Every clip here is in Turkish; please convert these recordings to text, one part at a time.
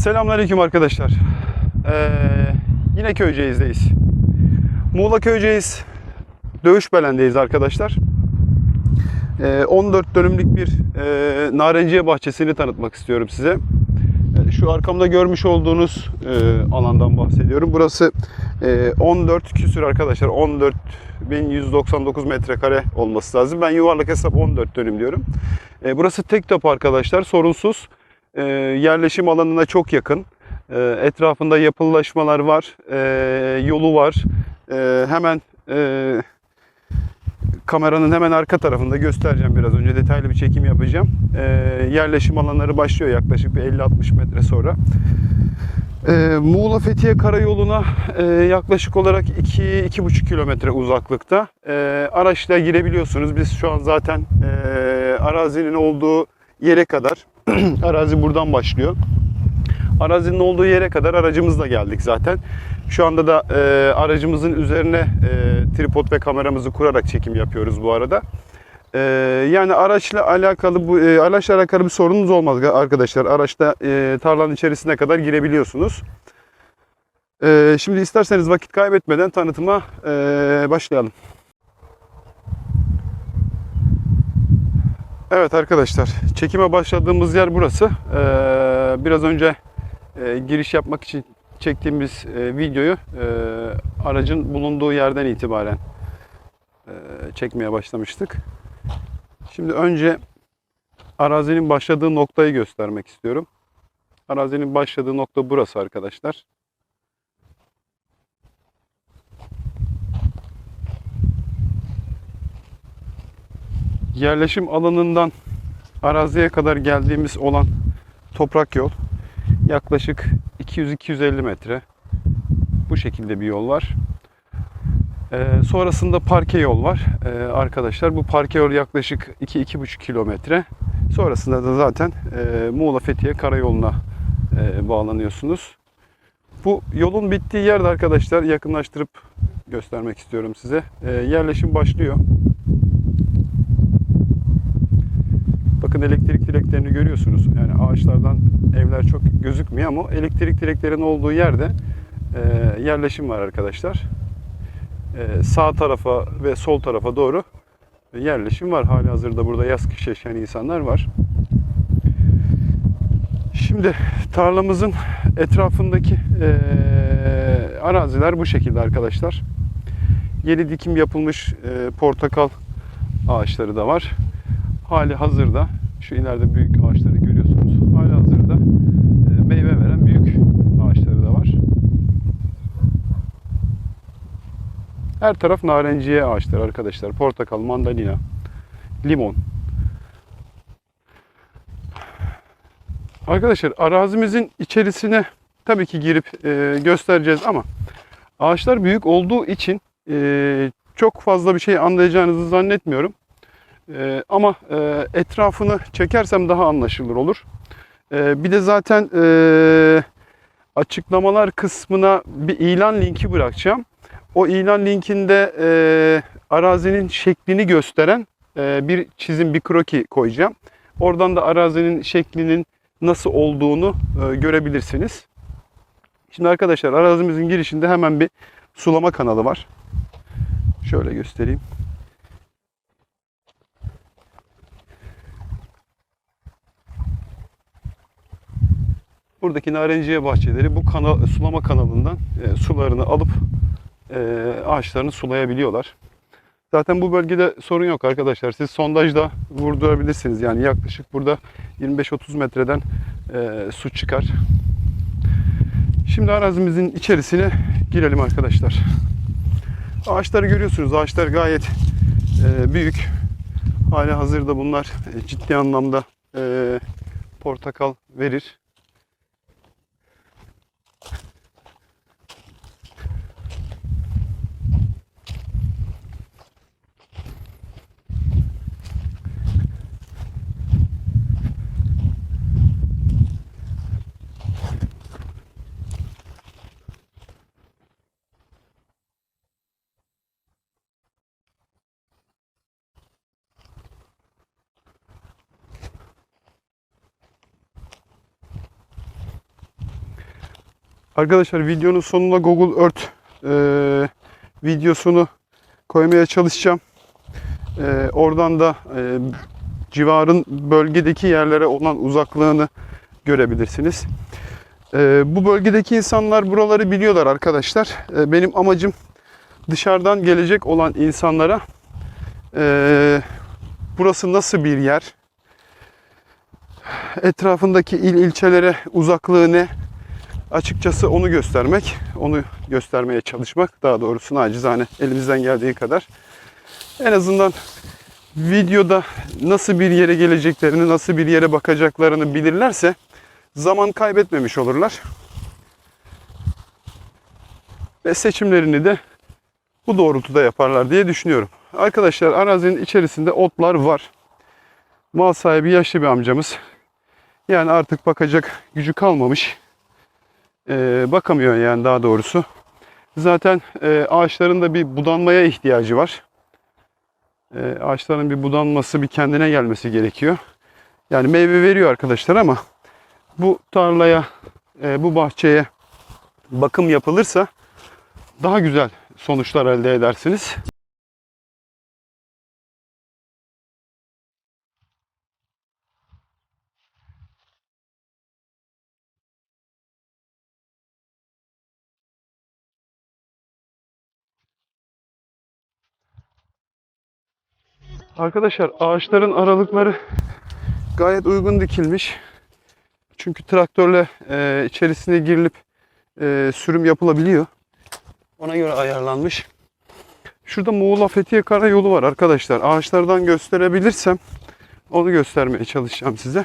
Selamünaleyküm arkadaşlar. Ee, yine Köyceğiz'deyiz. Muğla Köyceğiz Dövüşbelen'deyiz arkadaşlar. Ee, 14 dönümlük bir e, narenciye bahçesini tanıtmak istiyorum size. Ee, Şu arkamda görmüş olduğunuz e, alandan bahsediyorum. Burası e, 14 küsür arkadaşlar. 14.199 metrekare olması lazım. Ben yuvarlak hesap 14 dönüm diyorum. E, burası tek tapu arkadaşlar. Sorunsuz. E, yerleşim alanına çok yakın. E, etrafında yapılaşmalar var. E, yolu var. E, hemen e, kameranın hemen arka tarafında göstereceğim biraz önce detaylı bir çekim yapacağım. E, yerleşim alanları başlıyor yaklaşık bir 50-60 metre sonra. E, Muğla Fethiye Karayolu'na e, yaklaşık olarak 2-2,5 kilometre uzaklıkta. E, araçla girebiliyorsunuz. Biz şu an zaten e, arazinin olduğu yere kadar, arazi buradan başlıyor. Arazinin olduğu yere kadar aracımızla geldik zaten. Şu anda da e, aracımızın üzerine e, tripod ve kameramızı kurarak çekim yapıyoruz bu arada. E, yani araçla alakalı bu e, araçla alakalı bir sorununuz olmaz arkadaşlar. Araçta e, tarlanın içerisine kadar girebiliyorsunuz. E, şimdi isterseniz vakit kaybetmeden tanıtıma e, başlayalım. Evet arkadaşlar, çekime başladığımız yer burası. Ee, biraz önce e, giriş yapmak için çektiğimiz e, videoyu e, aracın bulunduğu yerden itibaren e, çekmeye başlamıştık. Şimdi önce arazinin başladığı noktayı göstermek istiyorum. Arazinin başladığı nokta burası arkadaşlar. Yerleşim alanından araziye kadar geldiğimiz olan toprak yol yaklaşık 200-250 metre bu şekilde bir yol var. Ee, sonrasında parke yol var ee, arkadaşlar. Bu parke yol yaklaşık 2-2,5 kilometre. Sonrasında da zaten e, Muğla Fethiye Karayolu'na e, bağlanıyorsunuz. Bu yolun bittiği yerde arkadaşlar yakınlaştırıp göstermek istiyorum size. E, yerleşim başlıyor. Bakın elektrik direklerini görüyorsunuz. Yani ağaçlardan evler çok gözükmüyor ama elektrik direklerinin olduğu yerde e, yerleşim var arkadaşlar. E, sağ tarafa ve sol tarafa doğru yerleşim var. Hali hazırda burada yaz kış yaşayan insanlar var. Şimdi tarlamızın etrafındaki e, araziler bu şekilde arkadaşlar. Yeni dikim yapılmış e, portakal ağaçları da var hali hazırda şu ileride büyük ağaçları görüyorsunuz. Hali hazırda e, meyve veren büyük ağaçları da var. Her taraf narenciye ağaçları arkadaşlar. Portakal, mandalina, limon. Arkadaşlar arazimizin içerisine tabii ki girip e, göstereceğiz ama ağaçlar büyük olduğu için e, çok fazla bir şey anlayacağınızı zannetmiyorum. Ee, ama e, etrafını çekersem daha anlaşılır olur. Ee, bir de zaten e, açıklamalar kısmına bir ilan linki bırakacağım. O ilan linkinde e, arazinin şeklini gösteren e, bir çizim, bir kroki koyacağım. Oradan da arazinin şeklinin nasıl olduğunu e, görebilirsiniz. Şimdi arkadaşlar arazimizin girişinde hemen bir sulama kanalı var. Şöyle göstereyim. Buradaki narenciye bahçeleri bu kanal, sulama kanalından e, sularını alıp e, ağaçlarını sulayabiliyorlar. Zaten bu bölgede sorun yok arkadaşlar. Siz sondajda vurdurabilirsiniz. Yani yaklaşık burada 25-30 metreden e, su çıkar. Şimdi arazimizin içerisine girelim arkadaşlar. Ağaçları görüyorsunuz. Ağaçlar gayet e, büyük. Hali hazırda bunlar e, ciddi anlamda e, portakal verir. Arkadaşlar videonun sonuna Google Earth e, videosunu koymaya çalışacağım. E, oradan da e, civarın bölgedeki yerlere olan uzaklığını görebilirsiniz. E, bu bölgedeki insanlar buraları biliyorlar arkadaşlar. E, benim amacım dışarıdan gelecek olan insanlara e, burası nasıl bir yer, etrafındaki il ilçelere uzaklığı ne, açıkçası onu göstermek, onu göstermeye çalışmak daha doğrusu nacizane elimizden geldiği kadar. En azından videoda nasıl bir yere geleceklerini, nasıl bir yere bakacaklarını bilirlerse zaman kaybetmemiş olurlar. Ve seçimlerini de bu doğrultuda yaparlar diye düşünüyorum. Arkadaşlar arazinin içerisinde otlar var. Mal sahibi yaşlı bir amcamız. Yani artık bakacak gücü kalmamış. Ee, bakamıyor yani daha doğrusu. Zaten e, ağaçların da bir budanmaya ihtiyacı var. E, ağaçların bir budanması, bir kendine gelmesi gerekiyor. Yani meyve veriyor arkadaşlar ama bu tarlaya, e, bu bahçeye bakım yapılırsa daha güzel sonuçlar elde edersiniz. Arkadaşlar ağaçların aralıkları gayet uygun dikilmiş. Çünkü traktörle e, içerisine girilip e, sürüm yapılabiliyor. Ona göre ayarlanmış. Şurada Muğla Fethiye Karayolu var arkadaşlar. Ağaçlardan gösterebilirsem onu göstermeye çalışacağım size.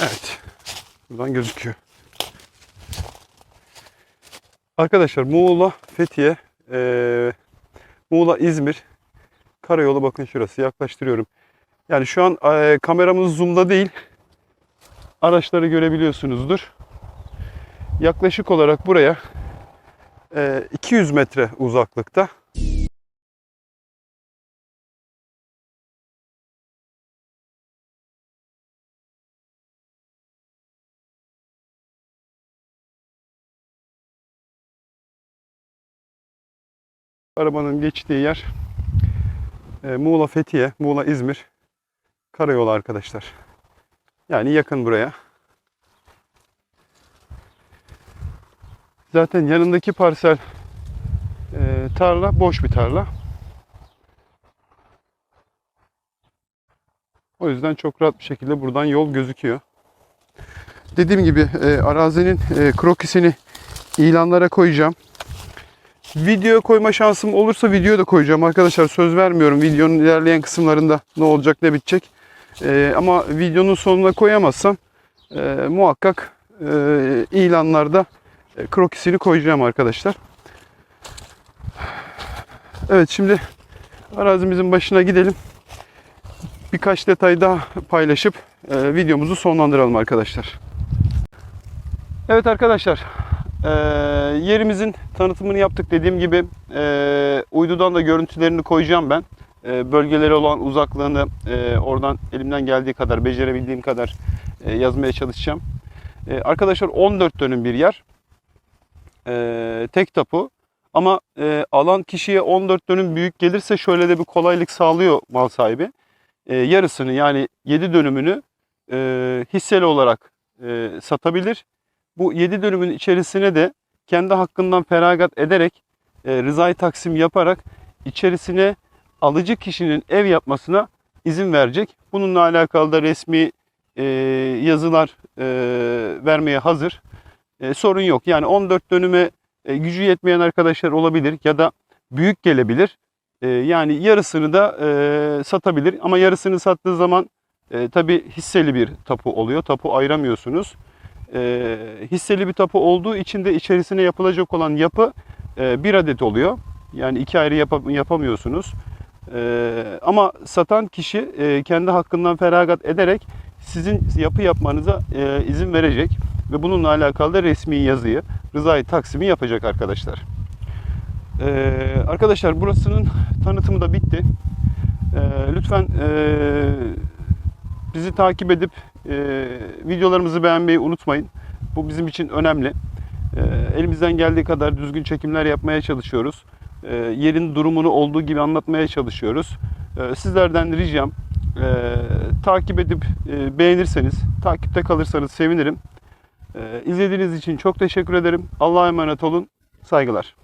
Evet. Buradan gözüküyor. Arkadaşlar Muğla, Fethiye, eee, Muğla, İzmir karayolu bakın şurası yaklaştırıyorum. Yani şu an eee, kameramız zoom'da değil. Araçları görebiliyorsunuzdur. Yaklaşık olarak buraya eee, 200 metre uzaklıkta arabanın geçtiği yer e, Muğla Fethiye, Muğla İzmir karayolu arkadaşlar. Yani yakın buraya. Zaten yanındaki parsel e, tarla boş bir tarla. O yüzden çok rahat bir şekilde buradan yol gözüküyor. Dediğim gibi e, arazinin e, krokisini ilanlara koyacağım. Video koyma şansım olursa video da koyacağım arkadaşlar. Söz vermiyorum videonun ilerleyen kısımlarında ne olacak ne bitecek. Ee, ama videonun sonuna koyamazsam e, muhakkak e, ilanlarda e, krokisini koyacağım arkadaşlar. Evet şimdi arazimizin başına gidelim. Birkaç detay daha paylaşıp e, videomuzu sonlandıralım arkadaşlar. Evet arkadaşlar ee, yerimizin tanıtımını yaptık dediğim gibi e, uydudan da görüntülerini koyacağım ben. E, bölgelere olan uzaklığını e, oradan elimden geldiği kadar, becerebildiğim kadar e, yazmaya çalışacağım. E, arkadaşlar 14 dönüm bir yer. E, tek tapu. Ama e, alan kişiye 14 dönüm büyük gelirse şöyle de bir kolaylık sağlıyor mal sahibi. E, yarısını yani 7 dönümünü e, hisseli olarak e, satabilir bu 7 dönümün içerisine de kendi hakkından feragat ederek e, rızayı taksim yaparak içerisine alıcı kişinin ev yapmasına izin verecek. Bununla alakalı da resmi e, yazılar e, vermeye hazır. E, sorun yok. Yani 14 dönüme e, gücü yetmeyen arkadaşlar olabilir ya da büyük gelebilir. E, yani yarısını da e, satabilir ama yarısını sattığı zaman e, tabi hisseli bir tapu oluyor. Tapu ayıramıyorsunuz e, hisseli bir tapu olduğu için de içerisine yapılacak olan yapı e, bir adet oluyor. Yani iki ayrı yap yapamıyorsunuz. E, ama satan kişi e, kendi hakkından feragat ederek sizin yapı yapmanıza e, izin verecek. ve bununla alakalı da resmi yazıyı, rızayı taksimi yapacak arkadaşlar. Ee, arkadaşlar burasının tanıtımı da bitti. Ee, lütfen ee, bizi takip edip videolarımızı beğenmeyi unutmayın. Bu bizim için önemli. Ee, elimizden geldiği kadar düzgün çekimler yapmaya çalışıyoruz. Ee, yerin durumunu olduğu gibi anlatmaya çalışıyoruz. Ee, sizlerden ricam ee, takip edip ee, beğenirseniz, takipte kalırsanız sevinirim. Ee, izlediğiniz için çok teşekkür ederim. Allah'a emanet olun. Saygılar.